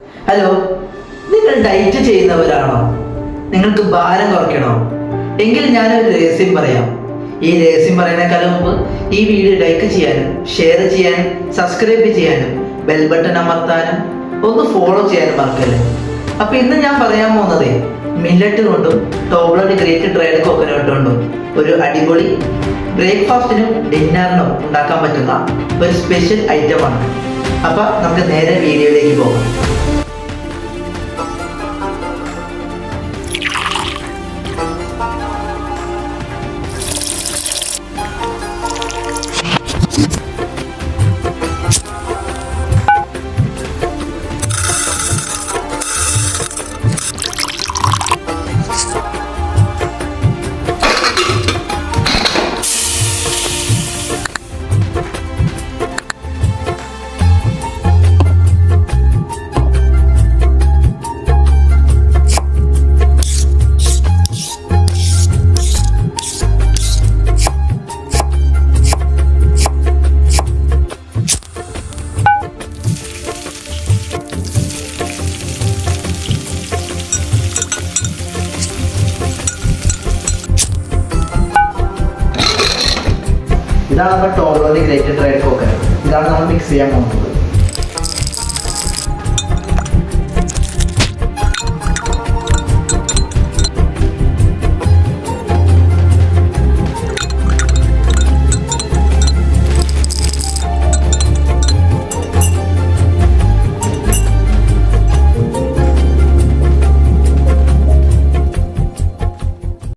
Hello നിങ്ങൾ diet ചെയ്യുന്നവരാണോ? നിങ്ങൾക്ക് ഭാരം കുറയ്ക്കണോ? എങ്കിൽ ഞാനൊരു രഹസ്യം പറയാം. ഈ രഹസ്യം പറയുന്നേക്കാളും മുമ്പ് ഈ വീഡിയോ ലൈക്ക് ചെയ്യാനും ഷെയർ ചെയ്യാനും സബ്സ്ക്രൈബ് ചെയ്യാനും ബെൽ ബട്ടൺ അമർത്താനും ഒന്ന് ഫോളോ ചെയ്യാനും മറക്കല്ലേ? അപ്പൊ ഇന്ന് ഞാൻ പറയാൻ പോകുന്നത് മില്ലറ്റ് കൊണ്ടും ടോബ്ലഡ് ഗ്രേറ്റ് ഡ്രൈഡ് കോക്കനട്ട് കൊണ്ടും ഒരു അടിപൊളി ബ്രേക്ക്ഫാസ്റ്റിനും ഡിന്നറിനും ഉണ്ടാക്കാൻ പറ്റുന്ന ഒരു സ്പെഷ്യൽ ഐറ്റമാണ് അപ്പൊ നമുക്ക് നേരെ വീഡിയോയിലേക്ക് പോകാം. ഇതാണ് നമ്മുടെ ടോളോ ഗ്രേറ്റഡ് ഡ്രൈഡ് കോക്കനട്ട് ഇതാണ് നമ്മൾ മിക്സ് ചെയ്യാൻ പോകുന്നത്.